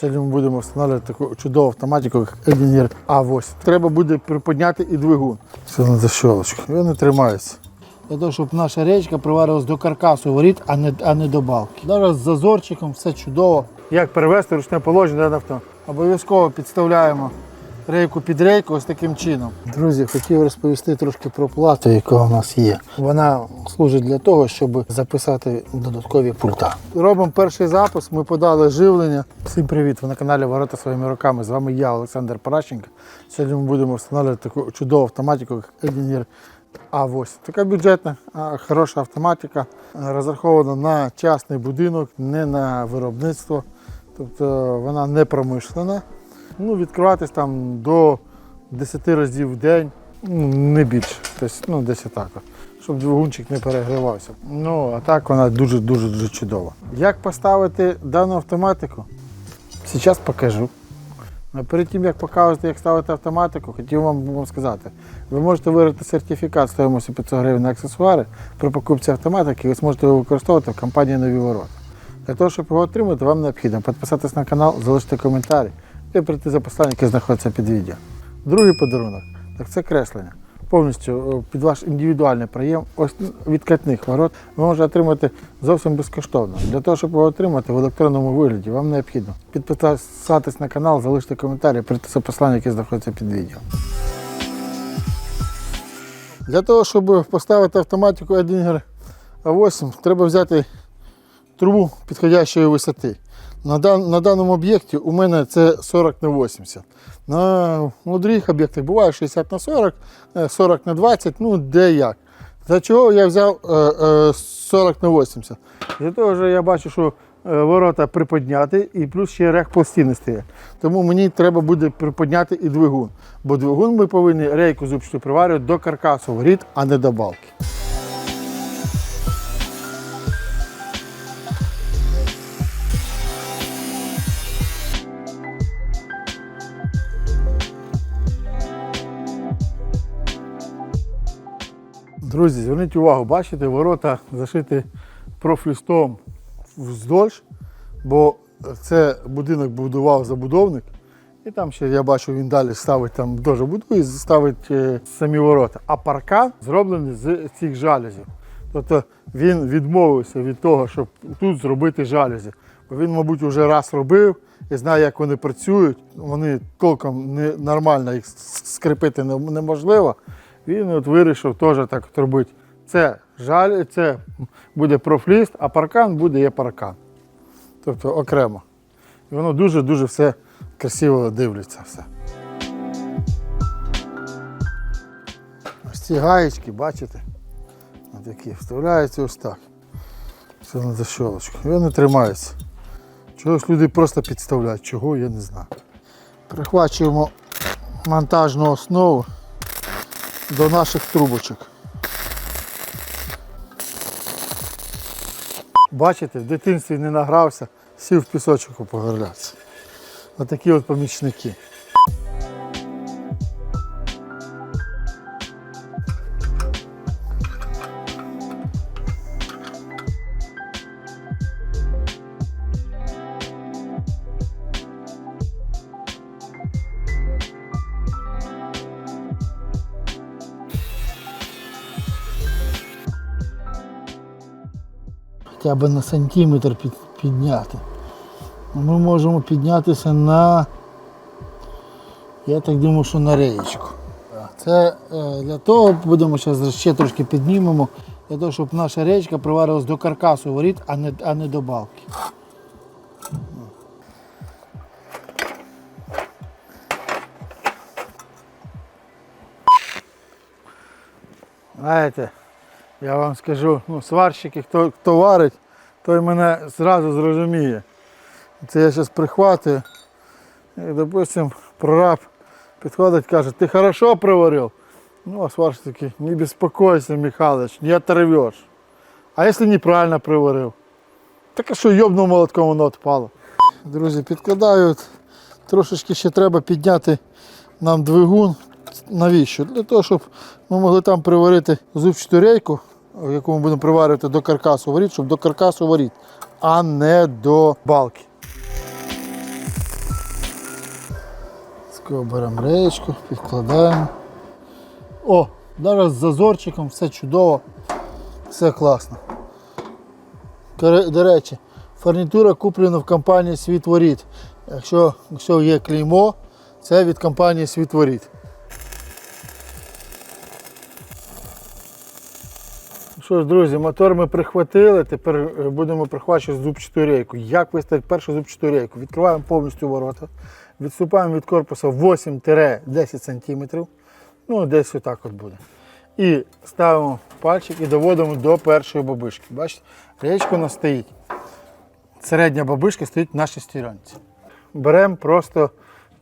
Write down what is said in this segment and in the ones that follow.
Сьогодні ми будемо встановлювати таку чудову автоматику, як Едінір А8. Треба буде приподняти і двигун. Це на защолочку. Він не тримається. Для того, щоб наша речка приварилась до каркасу воріт, а не, а не до балки. Зараз з зазорчиком все чудово. Як перевести ручне положення на авто? Обов'язково підставляємо рейку під рейку ось таким чином. Друзі, хотів розповісти трошки про плату, яка у нас є. Вона служить для того, щоб записати додаткові пульта. Робимо перший запис. Ми подали живлення. Всім привіт! Ви на каналі Ворота своїми руками. З вами я, Олександр Паращенко. Сьогодні ми будемо встановлювати таку чудову автоматику, як Едінір А8. Така бюджетна, хороша автоматика, розрахована на частний будинок, не на виробництво. Тобто вона не промишлена. Ну, відкриватись там до 10 разів в день, ну, не більше. Тобто, ну, десь отак. от, Щоб двигунчик не перегрівався. Ну, а так вона дуже-дуже дуже чудова. Як поставити дану автоматику? Зараз покажу. Но перед тим, як показувати, як ставити автоматику, хотів вам, вам сказати, ви можете виграти сертифікат стоїмості 500 гривень на аксесуари при покупці автоматики, ви зможете його використовувати в компанії Нові Ворота. Для того, щоб його отримати, вам необхідно підписатись на канал, залишити коментарі і прийти за послання, яке знаходиться під відео. Другий подарунок так це креслення. Повністю е, під ваш індивідуальний прийом ось відкатних ворот ви можете отримати зовсім безкоштовно. Для того, щоб його отримати в електронному вигляді, вам необхідно підписатись на канал, залишити коментарі, прийти за послання, яке знаходиться під відео. Для того, щоб поставити автоматику Edinger A8, треба взяти трубу підходящої висоти. На, дан, на даному об'єкті у мене це 40 на 80. На других об'єктах буває 60 на 40, е, 40 на 20, ну де як. За чого я взяв е, е, 40 на 80? Для того, що я бачу, що е, ворота приподняти і плюс ще рех пластини стає. Тому мені треба буде приподняти і двигун. Бо двигун ми повинні рейку зубчату приварювати до каркасу воріт, а не до балки. Друзі, зверніть увагу, бачите, ворота зашиті профлістом вздовж, бо це будинок будував забудовник. І там ще я бачу, він далі ставить там теж будує, ставить е, самі ворота. А паркан зроблений з цих жалюзів. Тобто він відмовився від того, щоб тут зробити жалюзі. Бо він, мабуть, вже раз робив і знає, як вони працюють. Вони толком не, нормально їх скріпити не- неможливо. Він от вирішив теж так робити. Це жаль, це буде профліст, а паркан буде є паркан. Тобто окремо. І воно дуже-дуже все красиво дивляться все. Ось ці гаєчки, бачите? Ось такі вставляються ось так. Це на защолочку. І вони тримаються. Чогось люди просто підставляють, чого я не знаю. Прихвачуємо монтажну основу до наших трубочок. Бачите, в дитинстві не награвся, сів в пісочок погорлятися. Отакі от помічники. Хоча б на сантиметр під, підняти. Ми можемо піднятися на, я так думаю, що на реєчку. Це е, для того будемо зараз ще трошки піднімемо, для того, щоб наша речка приварилась до каркасу воріт, а не, а не до балки. Знаєте, я вам скажу, ну, сварщики, хто, хто варить, той мене зразу зрозуміє. Це я зараз прихватую. І, допустим, прораб підходить, каже, ти хорошо приварив? Ну, а сварщик такий, не беспокойся, Михайлович, не оторвеш. А якщо неправильно приварив? Так а що йобнув молотком воно відпало. Друзі, підкладаю. от Трошечки ще треба підняти нам двигун. Навіщо? Для того, щоб ми могли там приварити зубчату рейку, яку ми будемо приварювати до каркасу воріт, щоб до каркасу воріт, а не до балки. Беремо реєчку, підкладаємо. О, зараз з зазорчиком, все чудово, все класно. До речі, фурнітура куплена в компанії Світворіт. Якщо, якщо є клеймо, це від компанії Світворіт. Що ж, друзі, мотор ми прихватили, тепер е, будемо прихвачувати зубчату рейку. Як виставити першу зубчату рейку? Відкриваємо повністю ворота, відступаємо від корпуса 8-10 см. Ну, десь отак от буде. І ставимо пальчик і доводимо до першої бабишки. Бачите, речка у нас стоїть. Середня бабишка стоїть на шестеренці. Беремо просто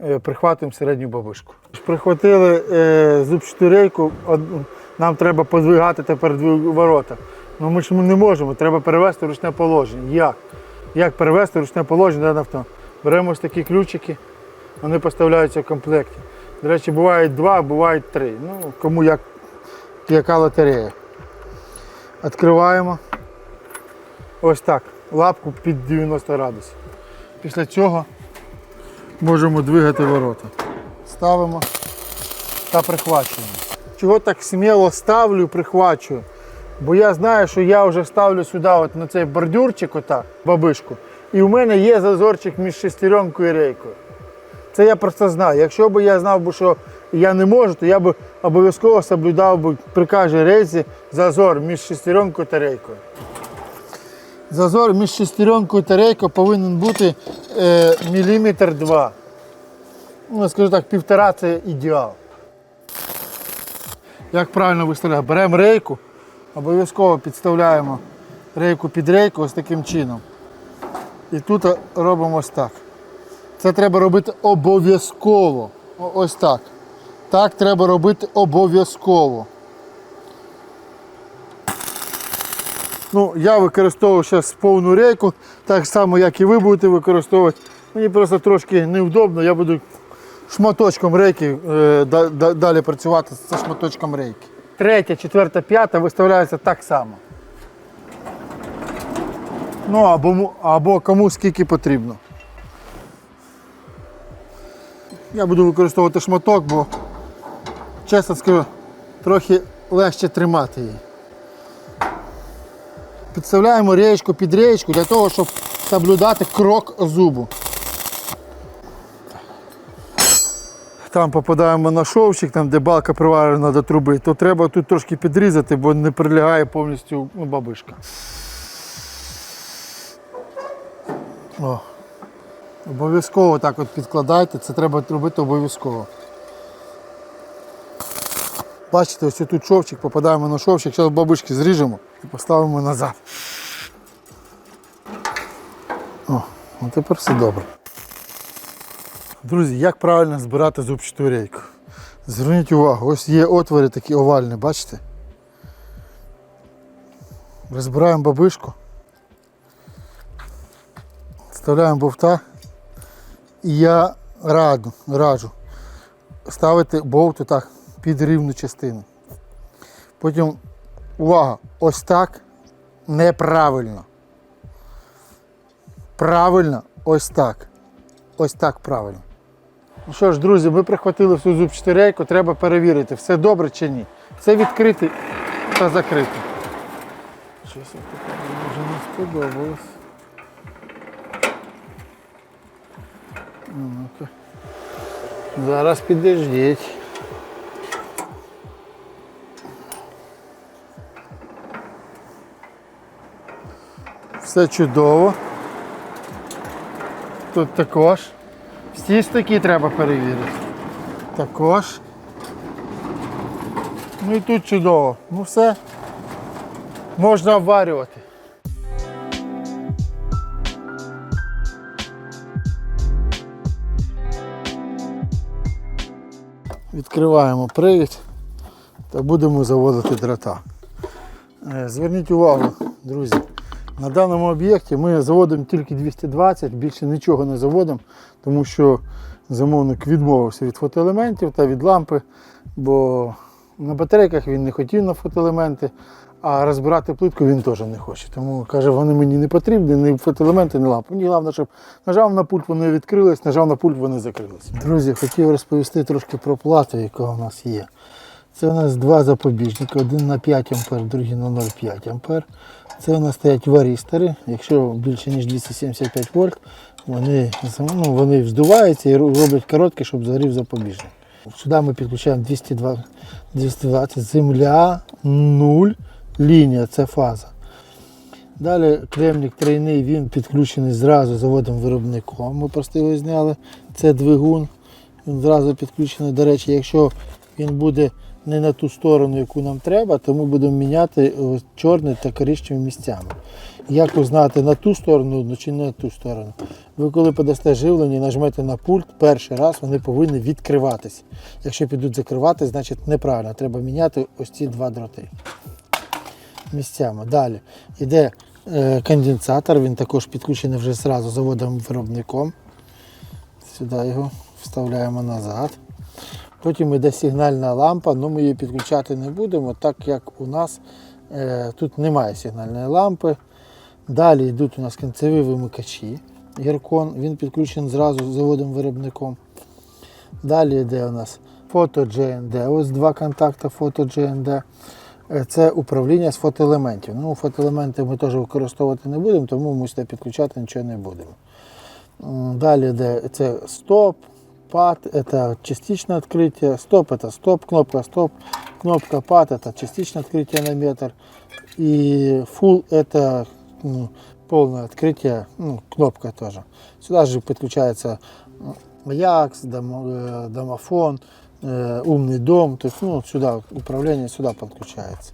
е, прихватуємо середню бабишку. Прихватили е, зубчату рейку, нам треба подвигати тепер дві ворота. Ну ми ж не можемо, треба перевести ручне положення. Як? Як перевести ручне положення на авто? Беремо ось такі ключики, вони поставляються в комплекті. До речі, бувають два, бувають три. Ну, кому як, яка лотерея. Відкриваємо. Ось так. Лапку під 90 градусів. Після цього можемо двигати ворота. Ставимо та прихвачуємо. Чого так сміло ставлю, прихвачую? Бо я знаю, що я вже ставлю сюди от на цей бордюрчик, отак, бабишку, і у мене є зазорчик між шестеренкою і рейкою. Це я просто знаю. Якщо б я знав, що я не можу, то я б обов'язково соблюдав би при кожній рейсі зазор між шестеренкою та рейкою. Зазор між шестеренкою та рейкою повинен бути е, міліметр два. Ну, скажу так, півтора це ідеал. Як правильно виставляти? Беремо рейку, обов'язково підставляємо рейку під рейку ось таким чином. І тут робимо ось так. Це треба робити обов'язково. Ось так. Так треба робити обов'язково. Ну, я використовую зараз повну рейку, так само, як і ви будете використовувати. Мені просто трошки невдобно, я буду шматочком рейки е, да- да- далі працювати з шматочком рейки. Третя, четверта, п'ята виставляється так само. Ну або, му- або кому скільки потрібно. Я буду використовувати шматок, бо, чесно скажу, трохи легше тримати її. Підставляємо реєчку під реєчку для того, щоб соблюдати крок зубу. Там попадаємо на шовчик, там де балка приварена до труби, то треба тут трошки підрізати, бо не прилягає повністю ну, бабишка. О. Обов'язково так от підкладайте, це треба робити обов'язково. Бачите, ось тут шовчик, попадаємо на шовчик, зараз бабушки зріжемо і поставимо назад. О, ну тепер все добре. Друзі, як правильно збирати зубчату рейку? Зверніть увагу, ось є отвори такі овальні, бачите? Розбираємо бабишку, вставляємо бовта. І я раду, раджу ставити болт так під рівну частину. Потім, увага, ось так неправильно. Правильно, ось так. Ось так правильно. Ну що ж, друзі, ми прихватили всю зубчату рейку, треба перевірити, все добре чи ні. Все відкрите та закрите. Щось таке може не сподобалось. Ну-ка. Зараз підождіть. Все чудово. Тут також. Всі стики треба перевірити. Також. Ну і тут чудово. Ну все. Можна обварювати. Відкриваємо привід та будемо заводити дрота. Е, Зверніть увагу, друзі, на даному об'єкті ми заводимо тільки 220, більше нічого не заводимо, тому що замовник відмовився від фотоелементів та від лампи, бо на батарейках він не хотів на фотоелементи, А розбирати плитку він теж не хоче. Тому каже, вони мені не потрібні, ні фотоелементи, ні лампи. Мені головне, щоб нажав на пульт, вони відкрились, нажав на пульт, вони закрились. Друзі, хотів розповісти трошки про плату, яка у нас є. Це у нас два запобіжники, один на 5 ампер, другий на 0,5 ампер. Це у нас стоять варістори. Якщо більше ніж 275 вольт, вони, ну, вони вздуваються і роблять короткі, щоб згорів запобіжник. Сюди ми підключаємо 202, 220 земля, 0, лінія, це фаза. Далі кремнік тройний, він підключений зразу заводом виробником. Ми просто його зняли. Це двигун. Він зразу підключений. До речі, якщо він буде не на ту сторону, яку нам треба, то ми будемо міняти ось чорний та коричневі місцями. Як узнати на ту сторону ну, чи не на ту сторону? Ви коли подасте живлення і нажмете на пульт, перший раз вони повинні відкриватись. Якщо підуть закривати, значить неправильно. Треба міняти ось ці два дроти місцями. Далі йде е, конденсатор, він також підключений вже зразу заводом виробником. Сюди його вставляємо назад. Потім йде сигнальна лампа, але ми її підключати не будемо, так як у нас е, тут немає сигнальної лампи. Далі йдуть у нас кінцеві вимикачі. Гіркон, він підключений зразу заводом виробником. Далі йде у нас фото GND. Ось два контакти фото GND. Е, Це управління з фотоелементів. Ну, фотоелементи ми теж використовувати не будемо, тому ми сюди підключати нічого не будемо. Далі йде це стоп, пад, це частичне відкриття, стоп це стоп, кнопка стоп, кнопка пад це частичне відкриття на метр. І full це ну, повне відкриття, ну, кнопка теж. Сюди ж підключається м, Якс, домо- е, домофон, е, умний дом, тобто, ну, сюди управління сюди підключається.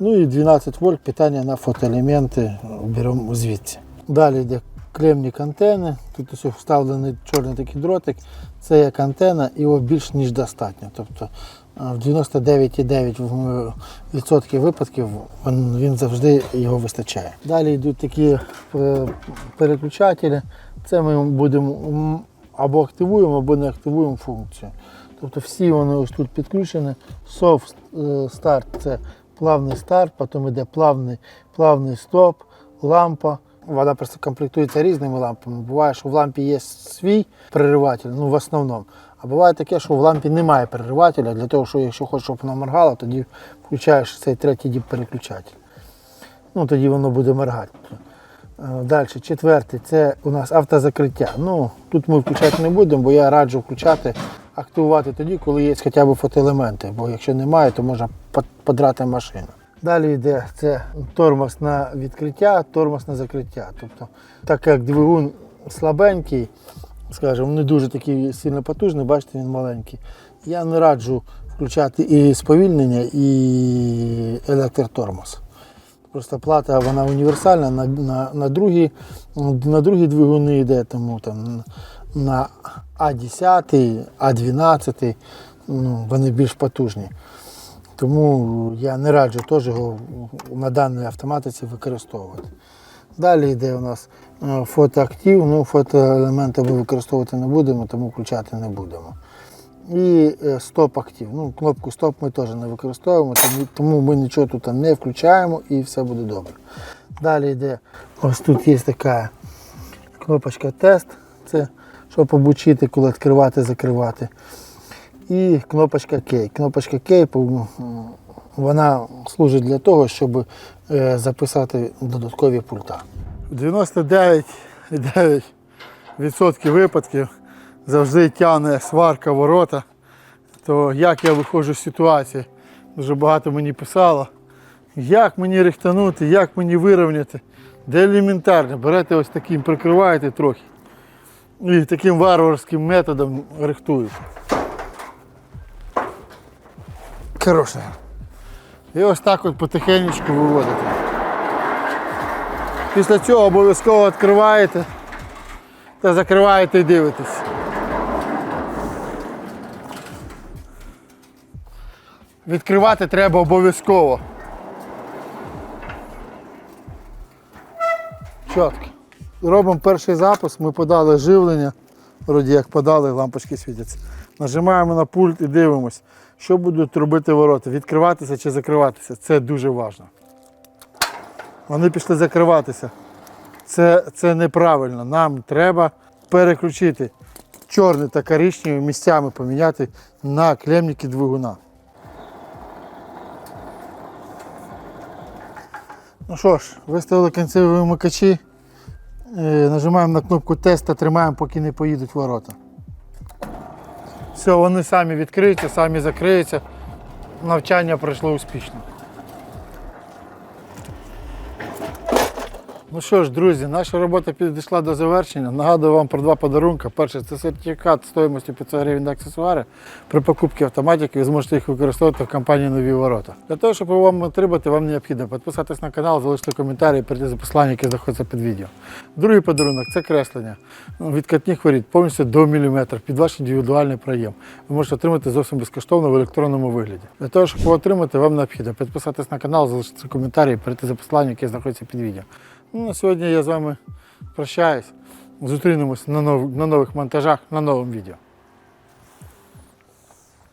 Ну і 12 вольт питання на фотоелементи беремо звідси. Далі йде кремнік антени. Тут ось вставлений чорний такий дротик. Це як антена, його більш ніж достатньо. Тобто е, в 99,9% випадків він, завжди його вистачає. Далі йдуть такі е, переключателі. Це ми будемо або активуємо, або не активуємо функцію. Тобто всі вони ось тут підключені. Soft е, старт це плавний старт, потім йде плавний, плавний стоп, лампа. Вона просто комплектується різними лампами. Буває, що в лампі є свій перериватель, ну в основному. А буває таке, що в лампі немає переривателя, для того, що якщо хочеш, щоб вона моргала, тоді включаєш цей третій діп переключатель. Ну, тоді воно буде моргати. Далі, четвертий, це у нас автозакриття. Ну, тут ми включати не будемо, бо я раджу включати, активувати тоді, коли є хоча б фотоелементи, бо якщо немає, то можна подрати машину. Далі йде це тормоз на відкриття, тормоз на закриття. Тобто, так як двигун слабенький, скажімо, не дуже такий сильно потужний, бачите, він маленький. Я не раджу включати і сповільнення, і електротормоз. Просто плата вона універсальна, на, на, на, другі, на другі двигуни йде, тому там на А10, А12, ну, вони більш потужні. Тому я не раджу теж його на даній автоматиці використовувати. Далі йде у нас е, фотоактив, ну фотоелементи ми використовувати не будемо, тому включати не будемо. І е, стоп-актив. Ну, кнопку стоп ми теж не використовуємо, тому, ми нічого тут не включаємо і все буде добре. Далі йде, ось тут є така кнопочка тест, це щоб обучити, коли відкривати, закривати. І кнопочка кей. Кнопочка кей вона служить для того, щоб е, записати додаткові пульта. 99,9% випадків завжди тягне сварка ворота. То як я виходжу з ситуації? Дуже багато мені писало. Як мені рихтанути, як мені вирівняти? Де елементарно, берете ось таким, прикриваєте трохи. І таким варварським методом рихтуєте. Коротше. І ось так от потихенечку виводите. Після цього обов'язково відкриваєте та закриваєте і дивитесь. Відкривати треба обов'язково. Чітко. Робимо перший запис, ми подали живлення, вроді як подали, лампочки світяться. Нажимаємо на пульт і дивимось, що будуть робити ворота, відкриватися чи закриватися. Це дуже важливо. вони пішли закриватися. Це, це неправильно. Нам треба переключити чорний та коричневий місцями поміняти на клемники двигуна. Ну що ж, виставили кінцеві вимикачі. Е, Нажимаємо на кнопку тест та тримаємо, поки не поїдуть ворота. Все, вони самі відкриються, самі закриються. Навчання пройшло успішно. Ну що ж, друзі, наша робота підійшла до завершення. Нагадую вам про два подарунки. Перше це сертифікат стоїмостю 500 гривень на аксесуари. При покупці автоматики ви зможете їх використовувати в компанії Нові ворота. Для того, щоб вам отримати, вам необхідно підписатись на канал, залишити коментарі і перейти за послання, яке знаходиться під відео. Другий подарунок це креслення ну, відкатних воріт повністю до міліметра під ваш індивідуальний проєм. Ви можете отримати зовсім безкоштовно в електронному вигляді. Для того, щоб його отримати, вам необхідно підписатись на канал, залишити коментарі і перейти за послання, яке знаходиться під відео. Ну, на сьогодні я з вами прощаюсь. Зустрінемось на, нов... на нових монтажах, на новому відео.